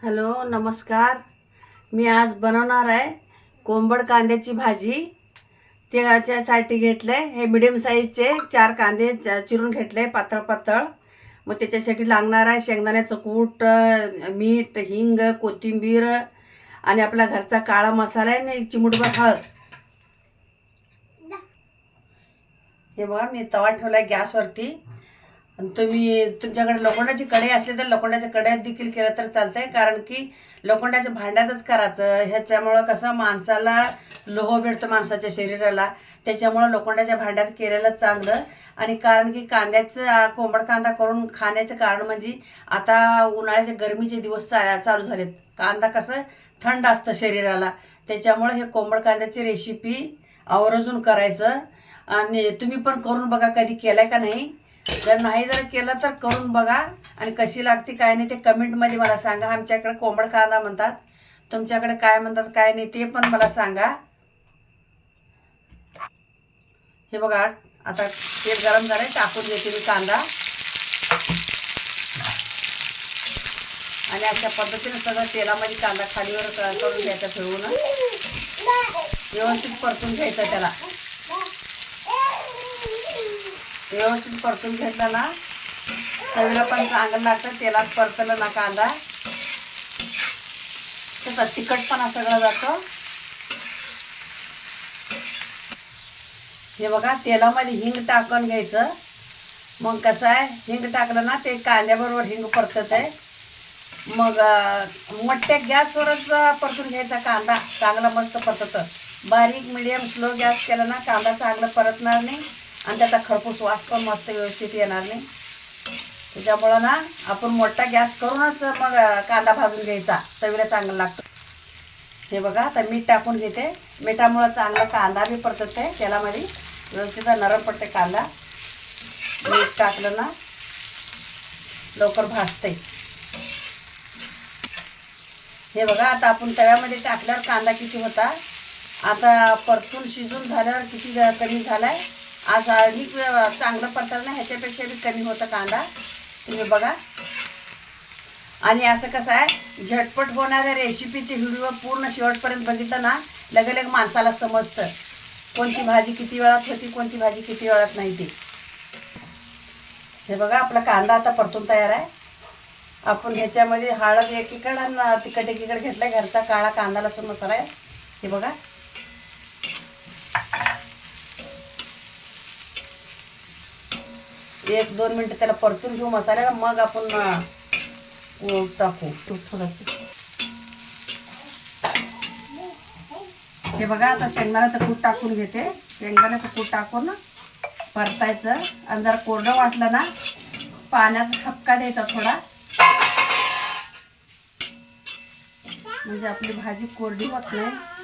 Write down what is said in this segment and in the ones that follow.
Hello नमस्कार. मी आज बनवणार आहे कोंबड कांद्याची भाजी. त्याच्यासाठी घेतले हे मिडियम साईजचे चार कांदे चिरून घेतले पातळ पातळ. मग त्याच्यासाठी लागणार आहे शेंगदाण्याचं कूट मीठ हिंग कोथिंबीर आणि आपला घरचा काळा मसाला आहे आणि चिमुटभर हळद. हे बघा मी तवा ठेवला गॅसवरती. आणि तुम्ही तुमच्याकडे लोखंडाची कढई असली तर लोखंडाच्या कढईत देखील केलं तर चालतंय कारण की लोखंडाच्या भांड्यातच करायचं. ह्याच्यामुळं कसं माणसाला लोह भेटतो माणसाच्या शरीराला. त्याच्यामुळं लोखंडाच्या भांड्यात केलेलं चांगलं. आणि कारण की कांद्याचं कोंबड कांदा करून खाण्याचं कारण म्हणजे आता उन्हाळ्याचे गरमीचे दिवस चा चालू झालेत. कांदा कसं थंड असतं शरीराला. त्याच्यामुळं हे कोंबड कांद्याची रेसिपी आवर्जून करायचं. आणि तुम्ही पण करून बघा कधी केलंय का नाही. जर नाही जर केलं तर करून बघा. आणि कशी लागते काय नाही ते कमेंटमध्ये मला सांगा. आमच्याकडे कोंबड कांदा म्हणतात. तुमच्याकडे काय म्हणतात काय नाही ते पण मला सांगा. हे बघा आता तेल गरम झालं टाकून घेते मी कांदा. आणि अशा पद्धतीने सगळं तेलामध्ये कांदा खालीवर करून घ्यायचा फिरवून. व्यवस्थित परतून घ्यायचं त्याला. व्यवस्थित परतून घेतला ना. तवीला पण चांगलं लागतं तेलात परतलं ना कांदा. त्याचा तिखटपणा सगळं जातं. हे बघा तेलामध्ये हिंग टाकून घ्यायचं. मग कसं आहे हिंग टाकलं ना ते कांद्याबरोबर हिंग परतत आहे मग मोठ्या गॅसवरच परतून घ्यायचा कांदा. चांगला मस्त परतत. बारीक मिडियम स्लो गॅस केला ना कांदा चांगला परतणार नाही. आणि त्याचा खरपूस वास पण मस्त व्यवस्थित येणार नाही. त्याच्यामुळं ना आपण मोठा गॅस करूनच मग कांदा भाजून घ्यायचा. चवीला चांगला लागतो. हे बघा आता मीठ टाकून घेते. मिठामुळं चांगला कांदा बी परतत. आहे तेलामध्ये व्यवस्थित नरम पडते कांदा. मीठ टाकलं ना लवकर भाजते. हे बघा आता आपण तव्यामध्ये टाकल्यावर कांदा किती होता? आता परतून शिजून झाल्यावर किती ज- कमी आहे आज अधिक वेळ चांगलं परतलं ना ह्याच्यापेक्षा बी कमी होतं कांदा. तुम्ही बघा. आणि असं कसं आहे झटपट होणाऱ्या रेसिपीचे व्हिडिओ पूर्ण शेवटपर्यंत बघितलं ना लगेलग माणसाला समजतं. कोणती भाजी किती वेळात होती कोणती भाजी किती वेळात नाही ती. हे बघा आपला कांदा आता परतून तयार आहे. आपण ह्याच्यामध्ये हळद एकीकडं आणि तिखट एकीकडे घेतलं घरचा काळा कांदा लसूण मसाला आहे. हे बघा. एक दोन मिनटं त्याला परतून घेऊ मसाल्याला मग आपण टाकू. थोडंसं हे बघा आता शेंगदाण्याचं कूट टाकून घेते. शेंगदाण्याचं कूट टाकून परतायचं. आणि जर कोरडं वाटलं ना पाण्याचा ठपका द्यायचा थोडा. म्हणजे आपली भाजी कोरडी होत नाही.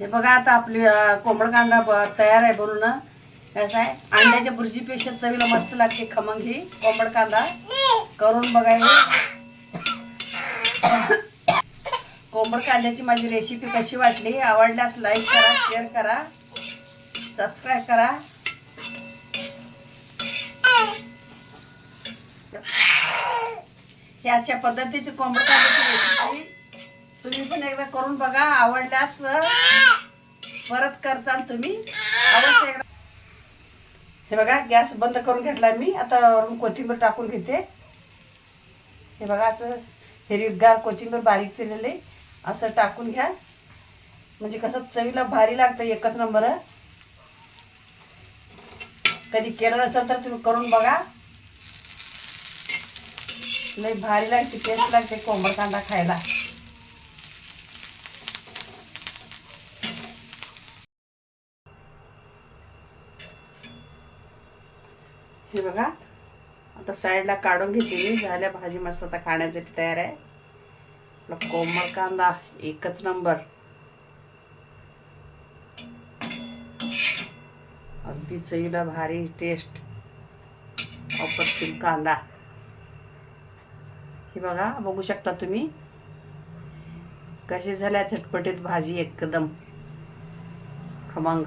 हे बघा आता आपली कोंबड कांदा ब- तयार आहे बोलू ना कसं आहे? अंड्याच्या भुर्जीपेक्षा चवीला मस्त लागते खमंग ही कोंबड कांदा. करून बघायला कोंबड कांद्याची माझी रेसिपी कशी वाटली? आवडल्यास लाईक करा शेअर करा. सबस्क्राईब करा. हे अशा पद्धतीची कोंबड कांद्याची रेसिपी तुम्ही पण एकदा करून बघा. आवडल्यास परत करचाल तुम्ही. अवश्य एकदा हे बघा गॅस बंद करून घेतला मी. आता वरून कोथिंबीर टाकून घेते. हे बघा असं हिरवीगार कोथिंबीर बारीक केलेले असं टाकून घ्या. म्हणजे कसं चवीला भारी लागतं एकच नंबर. कधी केलं नसेल तर तुम्ही करून बघा. लई भारी लागते टेस्ट लागते कोंबड कांदा खायला. हे बघा. आता साईडला काढून घेते मी. झाल्या भाजी मस्त आता खाण्यासाठी तयार आहे. आपला कोमर कांदा एकच नंबर अगदी चवीला भारी टेस्ट अप्रतिम कांदा. हे बघा बघू शकता तुम्ही. कशी झाल्या झटपटीत भाजी एकदम. खमंग.